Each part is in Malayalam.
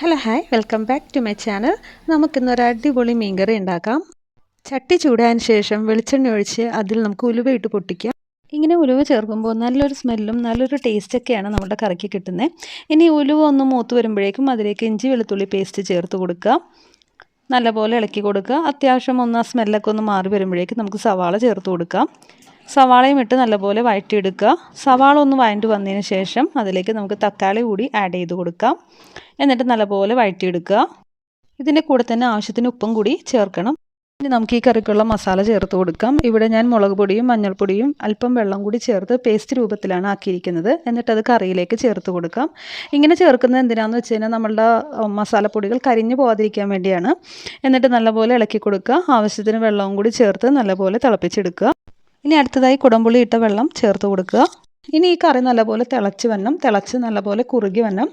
Hello hi welcome back to my channel നമുക്കിന്നൊരു അടിപൊളി മീൻകറി ഉണ്ടാക്കാം. ചട്ടി ചൂടായതിന് ശേഷം വെളിച്ചെണ്ണ ഒഴിച്ച് അതിൽ നമുക്ക് ഉലുവ ഇട്ട് പൊട്ടിക്കാം. ഇങ്ങനെ ഉലുവ ചേർക്കുമ്പോൾ നല്ലൊരു സ്മെല്ലും നല്ലൊരു ടേസ്റ്റൊക്കെയാണ് നമ്മുടെ കറിക്ക് കിട്ടുന്നത് ഇനി ഉലുവ ഒന്ന് മൂത്ത് വരുമ്പോഴേക്കും അതിലേക്ക് ഇഞ്ചി വെളുത്തുള്ളി പേസ്റ്റ് ചേർത്ത് കൊടുക്കുക. നല്ലപോലെ ഇളക്കി കൊടുക്കുക. അത്യാവശ്യം ഒന്ന് ആ സ്മെല്ലൊക്കെ ഒന്ന് മാറി വരുമ്പോഴേക്കും നമുക്ക് സവാള ചേർത്ത് കൊടുക്കാം. സവാളയും ഇട്ട് നല്ലപോലെ വഴറ്റിയെടുക്കുക. സവാള ഒന്ന് വഴണ്ടി വന്നതിന് ശേഷം അതിലേക്ക് നമുക്ക് തക്കാളി കൂടി ആഡ് ചെയ്ത് കൊടുക്കാം. എന്നിട്ട് നല്ലപോലെ വഴറ്റിയെടുക്കുക. ഇതിന്റെ കൂടെ തന്നെ ആവശ്യത്തിന് ഉപ്പും കൂടി ചേർക്കണം. ഇനി നമുക്ക് ഈ കറിക്കുള്ള മസാല ചേർത്ത് കൊടുക്കാം. ഇവിടെ ഞാൻ മുളക് പൊടിയും മഞ്ഞൾപ്പൊടിയും അല്പം വെള്ളം കൂടി ചേർത്ത് പേസ്റ്റ് രൂപത്തിലാണ് ആക്കിയിരിക്കുന്നത്. എന്നിട്ട് അത് കറിയിലേക്ക് ചേർത്ത് കൊടുക്കാം. ഇങ്ങനെ ചേർക്കുന്നത് എന്തിനാന്ന് വെച്ച് കഴിഞ്ഞാൽ നമ്മളുടെ മസാലപ്പൊടികൾ കരിഞ്ഞു പോകാതിരിക്കാൻ വേണ്ടിയാണ്. എന്നിട്ട് നല്ലപോലെ ഇളക്കി കൊടുക്കുക. ആവശ്യത്തിന് വെള്ളവും കൂടി ചേർത്ത് നല്ലപോലെ തിളപ്പിച്ചെടുക്കുക. ഇനി അടുത്തതായി കുടംപുളി ഇട്ട വെള്ളം ചേർത്ത് കൊടുക്കുക. ഇനി ഈ കറി നല്ലപോലെ തിളച്ച് വരണം. തിളച്ച് നല്ലപോലെ കുറുകി വരണം.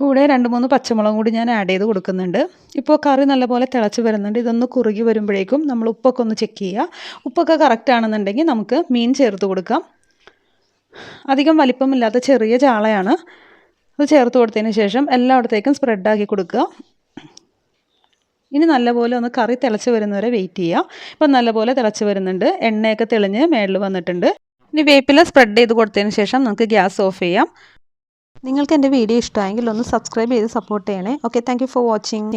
കൂടെ രണ്ട് മൂന്ന് പച്ചമുളകും കൂടി ഞാൻ ആഡ് ചെയ്ത് കൊടുക്കുന്നുണ്ട്. ഇപ്പോൾ കറി നല്ലപോലെ തിളച്ച് വരുന്നുണ്ട്. ഇതൊന്ന് കുറുകി വരുമ്പോഴേക്കും നമ്മൾ ഉപ്പൊക്കെ ഒന്ന് ചെക്ക് ചെയ്യുക. ഉപ്പൊക്കെ കറക്റ്റ് ആണെന്നുണ്ടെങ്കിൽ നമുക്ക് മീൻ ചേർത്ത് കൊടുക്കാം. അധികം വലിപ്പമില്ലാത്ത ചെറിയ ചാളയാണ്. അത് ചേർത്ത് കൊടുത്തതിന് ശേഷം എല്ലായിടത്തേക്കും സ്പ്രെഡാക്കി കൊടുക്കുക. ഇനി നല്ലപോലെ ഒന്ന് കറി തിളച്ച് വരുന്നവരെ വെയിറ്റ് ചെയ്യാം. ഇപ്പം നല്ലപോലെ തിളച്ച് വരുന്നുണ്ട്. എണ്ണയൊക്കെ തെളിഞ്ഞ് മേളിൽ വന്നിട്ടുണ്ട്. ഇനി വേപ്പില സ്പ്രെഡ് ചെയ്ത് കൊടുത്തതിന് ശേഷം നമുക്ക് ഗ്യാസ് ഓഫ് ചെയ്യാം. നിങ്ങൾക്ക് എന്റെ വീഡിയോ ഇഷ്ടമായെങ്കിൽ ഒന്ന് സബ്സ്ക്രൈബ് ചെയ്ത് സപ്പോർട്ട് ചെയ്യണേ. Okay thank for watching